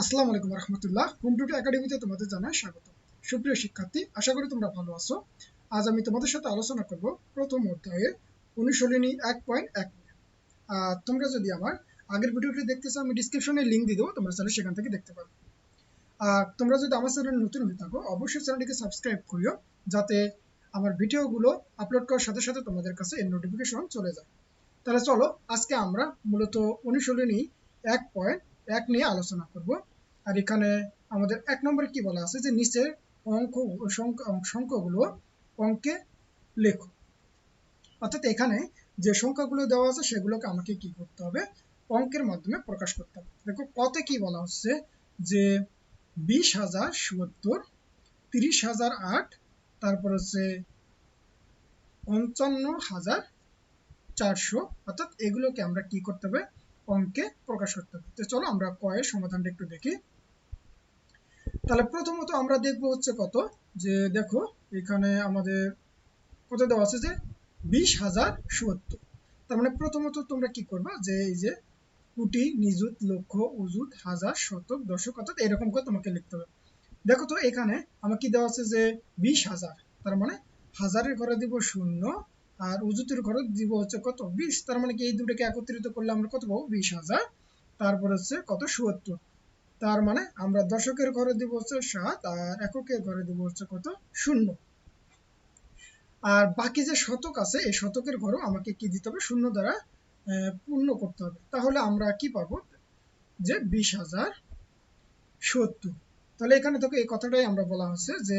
আসসালামু আলাইকুম রহমতুল্লাহ। হোম টুটু একাডেমিতে তোমাদের জানাই স্বাগত। সুপ্রিয় শিক্ষার্থী, আশা করি তোমরা ভালো আছো। আজ আমি তোমাদের সাথে আলোচনা করব প্রথম অধ্যায়ে অনুশীলনী এক পয়েন্ট এক তোমরা যদি আমার আগের ভিডিওটি দেখতে চাও, আমি ডিসক্রিপশনে লিঙ্ক দিয়ে দেবো, তোমরা চাইলে সেখান থেকে দেখতে পারো। আর তোমরা যদি আমার চ্যানেল নতুন হয়ে থাকো, অবশ্যই চ্যানেলটিকে সাবস্ক্রাইব করিও, যাতে আমার ভিডিওগুলো আপলোড করার সাথে সাথে তোমাদের কাছে এর নোটিফিকেশন চলে যায়। তাহলে চলো, আজকে আমরা মূলত অনুশীলনী এক পয়েন্ট এক নিয়ে আলোচনা করব। আর এখানে আমাদের এক নম্বরে কি বলা আছে? যে নিচের অঙ্ক সংখ্যাগুলো অঙ্কে লেখো। অর্থাৎ এখানে যে সংখ্যাগুলো দেওয়া আছে, সেগুলোকে আমাকে কি করতে হবে? অঙ্কের মাধ্যমে প্রকাশ করতে হবে। দেখো, কতে কি বলা হচ্ছে? যে বিশ হাজার সত্তর, তিরিশ হাজার আট, তারপর হচ্ছে পঞ্চান্ন হাজার চারশো। অর্থাৎ এগুলোকে আমরা কি করতে হবে? অঙ্কে প্রকাশ করতে হবে। চলো আমরা কয়ের সমাধানটা একটু দেখি। তাহলে প্রথমত আমরা দেখব হচ্ছে কত? যে দেখো, এখানে আমাদের কত দেওয়া আছে যে বিশ হাজার সত্তর তার মানে প্রথমত তোমরা কি করবা? যে এই যে কোটি, নিযুত, লক্ষ উজুত হাজার, শতক, দশক, অর্থাৎ এরকম করে তোমাকে লিখতে হবে। দেখো তো এখানে আমার কি দেওয়া আছে যে বিশ হাজার, তার মানে হাজারের ঘরে দিব শূন্য আর উজুতের ঘরে দিব হচ্ছে কত? বিশ। তার মানে কি এই দুটোকে একত্রিত করলে আমরা কত পাবো? বিশ হাজার। তারপর হচ্ছে কত? সত্তর। তার মানে আমরা দশকের ঘরে দিব হচ্ছে সাত আর এককের ঘরে দিব হচ্ছে কত? শূন্য। আর বাকি যে শতক আছে, এই শতকের ঘরও আমাকে কি দিতে হবে? শূন্য দ্বারা পূর্ণ করতে হবে। তাহলে আমরা কি পাবো? যে বিশ হাজার সত্তর। তাহলে এখানে তোকে এই কথাটাই আমরা বলা হচ্ছে যে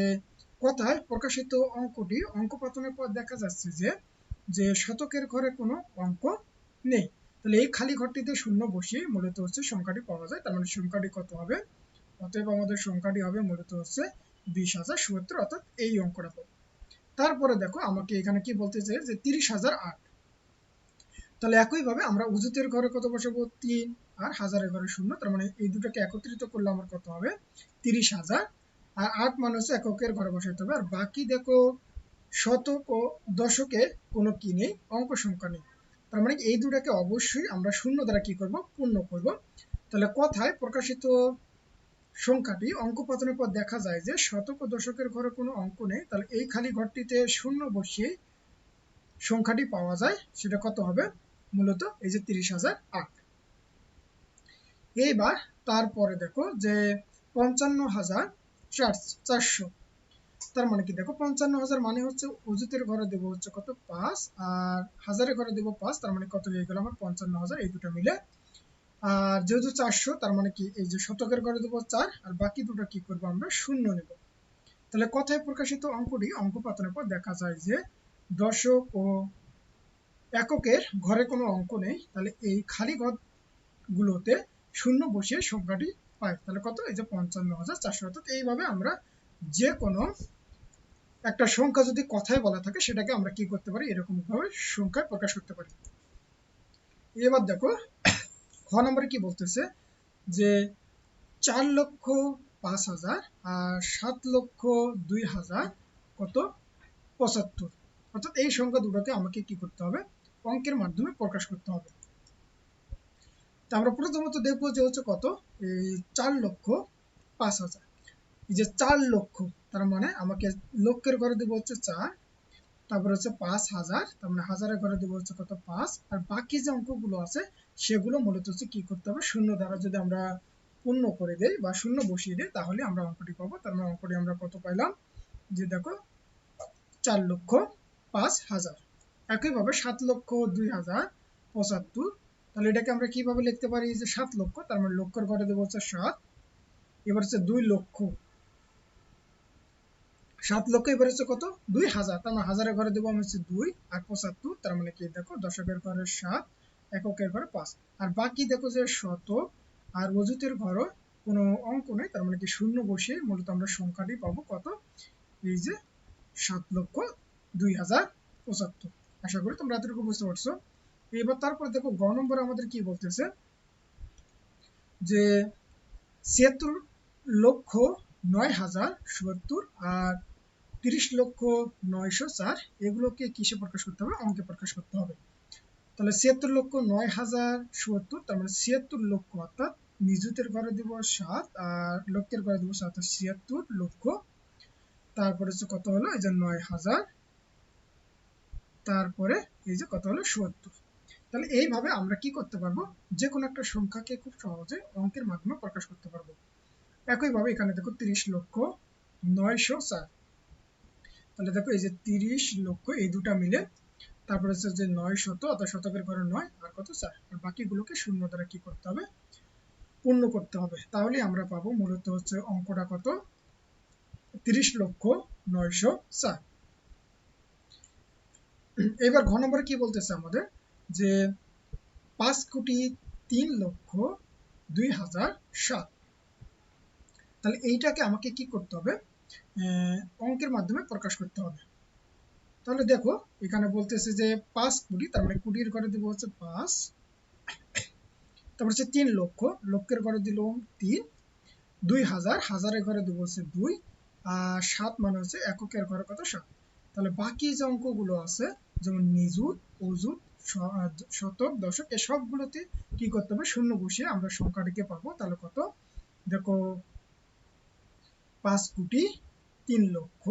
কথায় প্রকাশিত অঙ্কটি অঙ্ক পাতনের পর দেখা যাচ্ছে যে যে শতকের ঘরে কোনো অঙ্ক নেই। তাহলে এই খালি ঘরটিতে শূন্য বসিয়ে মূলত হচ্ছে সংখ্যাটি পাওয়া যায়। তার মানে সংখ্যাটি কত হবে? অতএব আমাদের সংখ্যাটি হবে মূলত হচ্ছে বিশ হাজার সত্তর, অর্থাৎ এই অঙ্কটা পাবো তারপরে দেখো, আমাকে এখানে কি বলতে চাই যে তিরিশ হাজার আট। তাহলে একইভাবে আমরা উজুতের ঘরে কত বসাবো? তিন। আর হাজারের ঘরে শূন্য। তার মানে এই দুটাকে একত্রিত করলে আমার কত হবে? তিরিশ হাজার আর আট মানে হচ্ছে এককের ঘরে বসাইতে হবে। আর বাকি দেখো শতক ও দশকে কোনো কি নেই, অঙ্ক সংখ্যা নেই। তার মানে এই দুটাকে অবশ্যই আমরা শূন্য দ্বারা কি করব? পূর্ণ করব। তাহলে কথায় প্রকাশিত সংখ্যাটি অঙ্ক পাতনের পর দেখা যায় যে শতক ও দশকের ঘরে কোনো অঙ্ক নেই। তাহলে এই খালি ঘরটিতে শূন্য বসিয়ে সংখ্যাটি পাওয়া যায়, সেটা কত হবে? মূলত এই যে তিরিশ হাজার আট। এইবার তারপরে দেখো যে পঞ্চান্ন হাজার চারশো তার মানে কি? দেখো, পঞ্চান্ন হাজার মানে হচ্ছে অজুতের ঘরে দেবো হচ্ছে কত? পাঁচ। আর হাজারের ঘরে দেবো পাঁচ, তার মানে কত হয়ে গেল আমার পঞ্চান্ন হাজার, এই দুটো মিলে। আর যেহেতু চারশো, তার মানে কি? এই যে শতকের ঘরে দেবো চার, আর বাকি দুটো কি করব আমরা? শূন্য নেব। তাহলে কথায় প্রকাশিত অঙ্কটি অঙ্ক পাতনের পর দেখা যায় যে দশক ও এককের ঘরে কোনো অঙ্ক নেই। তাহলে এই খালি ঘর গুলোতে শূন্য বসিয়ে সংখ্যাটি পাই তাহলে কত? এই যে পঞ্চান্ন হাজার চারশো। অর্থাৎ এইভাবে আমরা যে কোনো একটা সংখ্যা যদি কথায় বলা থাকে, সেটাকে আমরা কি করতে পারি? এরকম ভাবে সংখ্যায় প্রকাশ করতে পারি। এবার দেখো, খ নম্বরে কি বলতেছে? যে চার লক্ষ পাঁচ হাজার আর সাত লক্ষ দুই হাজার কত? পঁচাত্তর। অর্থাৎ এই সংখ্যা দুটোকে আমাকে কি করতে হবে? অঙ্কের মাধ্যমে প্রকাশ করতে হবে। আমরা প্রথমত দেখব যে হচ্ছে কত? এই চার লক্ষ পাঁচ হাজার। এই যে চার লক্ষ, তার মানে আমাকে লক্ষের ঘরে দেবো হচ্ছে চার, তারপর হচ্ছে পাঁচ হাজার, তার মানে হাজারের ঘরে দেবো হচ্ছে কত? পাঁচ। আর বাকি যে অঙ্কগুলো আছে, সেগুলো মূলত হচ্ছে কি করতে হবে? শূন্য দ্বারা যদি আমরা পূর্ণ করে দেই বা শূন্য বসিয়ে দিই, তাহলে আমরা অঙ্কটি পাবো। তার মানে অঙ্কটি আমরা কত পাইলাম? যে দেখো, চার লক্ষ পাঁচ হাজার। একইভাবে সাত লক্ষ দুই হাজার পঁচাত্তর তাহলে এটাকে আমরা কীভাবে লিখতে পারি? যে সাত লক্ষ, তার মানে লক্ষের ঘরে দেবো হচ্ছে সাত। এবার হচ্ছে দুই লক্ষ। সাত লক্ষ, এবার হচ্ছে কত? দুই হাজার। তার মানে হাজারের ঘরে দেবো আমি হচ্ছে দুই আর পঁচাত্তর। তার মানে কি? দেখো, দশকের ঘরে সাত, এককের ঘরে পাঁচ। আর বাকি দেখো যে শত আর অজুতের ঘরও কোনো অঙ্ক নেই। তার মানে কি? শূন্য বসিয়ে মূলত আমরা সংখ্যাটি পাবো কত? এই যে সাত লক্ষ দুই হাজার পঁচাত্তর। আশা করি তোমরা এতটুকু বুঝতে পারছ। এবার তারপর দেখো গ নম্বরে আমাদের কি বলতেছে? যে ছিয়াত্তর লক্ষ নয় হাজার সত্তর আর তিরিশ লক্ষ নয়শো চার এগুলোকে কিসে প্রকাশ করতে হবে? অঙ্কে প্রকাশ করতে হবে। তাহলে ছিয়াত্তর লক্ষ নয় হাজার সত্তর, তার মানে ছিয়াত্তর লক্ষ অর্থাৎ নিযুতের ঘরে দিব সাত আর লক্ষের ঘরে দিব সাত ছিয়াত্তর লক্ষ। তারপরে হচ্ছে কত হলো? এই যে নয় হাজার। তারপরে এই যে কত হলো? সত্তর। তাহলে এইভাবে আমরা কি করতে পারব? যে কোনো একটা সংখ্যাকে খুব সহজে অঙ্কের মাধ্যমে প্রকাশ করতে পারব। একইভাবে এখানে দেখো তিরিশ লক্ষ নয়শো চার। তাহলে দেখো এই যে তিরিশ লক্ষ এই দুটা মিলে, তারপরে হচ্ছে যে নয় শত, অর্থাৎ শতকের ঘরে নয় আর কত চার? আর বাকিগুলোকে শূন্য দ্বারা কি করতে হবে? পূর্ণ করতে হবে। তাহলে আমরা পাবো মূলত হচ্ছে অঙ্কটা কত? তিরিশ লক্ষ নয়শো চার। এবার ঘ নম্বরে কি বলতেছে আমাদের? যে পাঁচ কোটি তিন লক্ষ দুই হাজার সাত। তাহলে এইটাকে আমাকে কি করতে হবে? অঙ্কের মাধ্যমে প্রকাশ করতে হবে। তাহলে দেখো, এখানে বলতেছে যে পাঁচ কোটি, তার মানে কোটির ঘরে দিব হচ্ছে পাঁচ। তারপর হচ্ছে তিন লক্ষ, লক্ষের ঘরে দিল তিন, দুই হাজার, হাজারের ঘরে দিব হচ্ছে দুই, আর সাত মানে হচ্ছে এককের ঘরে কত সাত। তাহলে বাকি যে অঙ্কগুলো আছে, যেমন নিযুত অজুত শতক, দশক এই সবগুলোতে কি করতে হবে? শূন্য বসিয়ে আমরা সংখ্যাটিকে পাবো। তাহলে কত? দেখো, পাঁচ কোটি তিন লক্ষ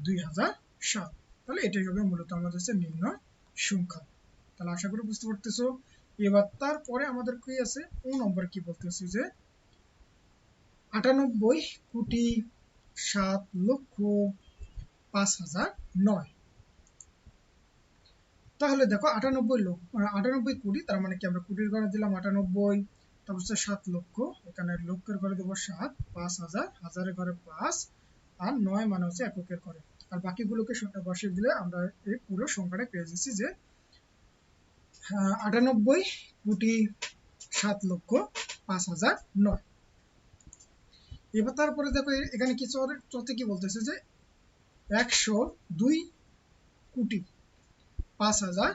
দুই হাজার সাত। তাহলে এটাই হবে মূলত আমাদের হচ্ছে নির্ণয় সংখ্যা। তাহলে আশা করি বুঝতে পারতেছো। এবার তারপরে আমাদের কি আছে? ও নম্বর কি বলতেছে যে, আটানব্বই কোটি সাত লক্ষ পাঁচ হাজার নয়। তাহলে দেখো আটানব্বই লক্ষ আটানব্বই কোটি, তার মানে কি আমরা কোটির ঘরে দিলাম আটানব্বই, তারপর হচ্ছে সাত লক্ষ, এখানে লক্ষের ঘরে দেবো সাত, পাঁচ হাজার, হাজারের ঘরে পাঁচ, আর নয় মানে হচ্ছে এককের ঘরে। আর বাকিগুলোকে বসিয়ে দিলে আমরা এই পুরো সংখ্যাটা পেয়ে যাচ্ছি যে আটানব্বই কোটি সাত লক্ষ, পাঁচ হাজার নয়। এবার তারপরে দেখো এখানে কি চলতে কি বলতেছে যে, একশো দুই কোটি পাঁচ হাজার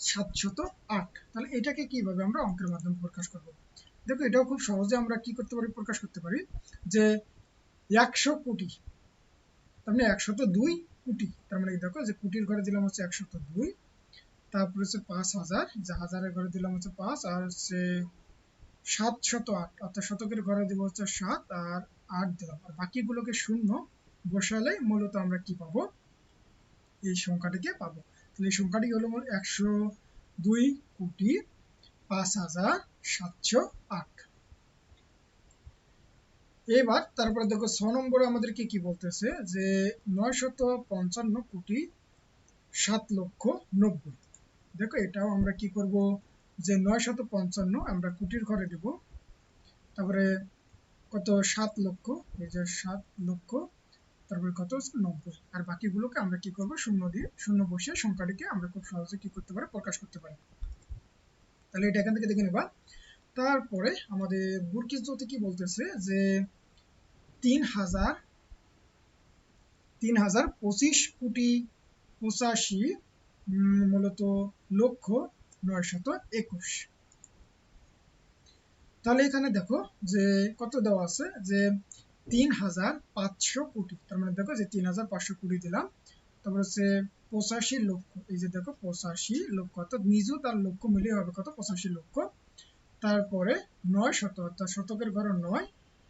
সাতশত আট। তাহলে এটাকে কীভাবে আমরা অঙ্কের মাধ্যমে প্রকাশ করব? দেখো, এটাও খুব সহজে আমরা কি করতে পারি, প্রকাশ করতে পারি যে একশো কোটি, তার মানে একশত দুই কোটি, তার মানে দেখো, যে কোটির ঘরে দিলাম হচ্ছে একশত দুই, তারপর হচ্ছে পাঁচ হাজার, যে হাজারের ঘরে দিলাম হচ্ছে পাঁচ, আর হচ্ছে সাত শত আট, অর্থাৎ শতকের ঘরে দিব হচ্ছে সাত, আর আট দিলাম। আর বাকিগুলোকে শূন্য বসালে মূলত আমরা কি পাবো? এই সংখ্যাটিকে পাবো। তাহলে এই সংখ্যাটি হলো একশো দুই কোটি পাঁচ হাজার সাতশো আট। এবার তারপরে দেখো ছ নম্বরে আমাদেরকে কি বলতেছে? যে নয় শত পঞ্চান্ন কোটি সাত লক্ষ নব্বই। দেখো এটাও আমরা কি করব? যে নয় শত পঞ্চান্ন আমরা কোটির ঘরে দেব। তারপরে কত? সাত লক্ষ। এই যে সাত লক্ষ তারপরে কত? নব্বই। আর বাকিগুলোকে আমরা কি করব? শূন্য দিয়ে, শূন্য বসিয়ে সংখ্যাটিকে আমরা খুব সহজে কি করতে পারি? প্রকাশ করতে পারি। তাহলে এটা এখান থেকে দেখে নেবা। তারপরে আমাদের বুরকিস জ্যোতি কি বলতেছে? যে তিন হাজার তিন হাজার পঁচিশ কোটি পঁচাশি মূলত লক্ষ নয় শত একুশ। তাহলে এখানে দেখো যে কত দেওয়া আছে? যে তিন হাজার পাঁচশো কোটি। তার মানে দেখো যে তিন হাজার পাঁচশো কোটি দিলাম। তারপর হচ্ছে পঁচাশি লক্ষ। এই যে দেখো পঁচাশি লক্ষ, অর্থাৎ নিযুত আর লক্ষ মিলিয়ে হবে কত? পঁচাশি লক্ষ। তারপরে নয় শত অর্থাৎ শতকের ঘরে নয়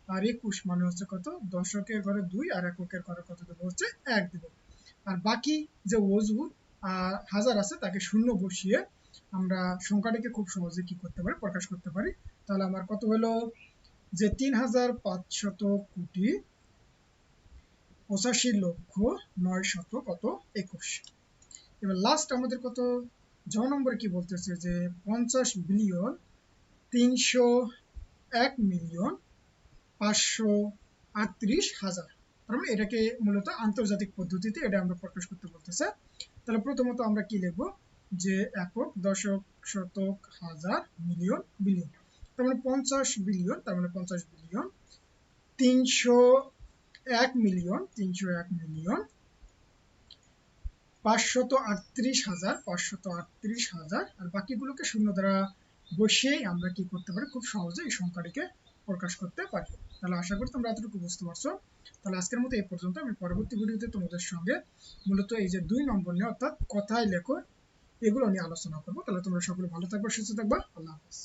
আর একুশ মানে হচ্ছে কত? দশকের ঘরে দুই আর এককের ঘরে কত দেবো? হচ্ছে এক দেবো। আর বাকি যে অজুর আর হাজার আছে তাকে শূন্য বসিয়ে আমরা সংখ্যাটিকে খুব সহজে কি করতে পারি? প্রকাশ করতে পারি। তাহলে আমার কত হলো? যে তিন হাজার পাঁচশত কোটি পঁচাশি লক্ষ নয় শত কত একুশ। এবার লাস্ট আমাদের কত জ নম্বর কি বলতেছে যে পঞ্চাশ বিলিয়ন তিনশো এক মিলিয়ন পাঁচশো আটত্রিশ হাজার। তার মানে এটাকে মূলত আন্তর্জাতিক পদ্ধতিতে এটা আমরা প্রকাশ করতে বলতেছে। তাহলে প্রথমত আমরা কি লিখব? যে একক দশক শতক হাজার মিলিয়ন বিলিয়ন। তার মানে পঞ্চাশ বিলিয়ন, তার মানে পঞ্চাশ বিলিয়ন। তিনশো এক মিলিয়ন, তিনশো এক মিলিয়ন। পাঁচশত আটত্রিশ হাজার, পাঁচশত আটত্রিশ হাজার। আর বাকিগুলোকে শূন্য দ্বারা বসিয়েই আমরা কি করতে পারি? খুব সহজে এই সংখ্যাটিকে প্রকাশ করতে পারি। তাহলে আশা করি তোমরা এতটুকু বুঝতে পারছ। তাহলে আজকের মতো এই পর্যন্ত। আমি পরবর্তী ভিডিওতে তোমাদের সঙ্গে মূলত এই যে দুই নম্বর নিয়ে, অর্থাৎ কথায় লেখো, এগুলো নিয়ে আলোচনা করব। তাহলে তোমরা সকলে ভালো থাকবে, সুস্থ থাকবা। আল্লাহ হাফিজ।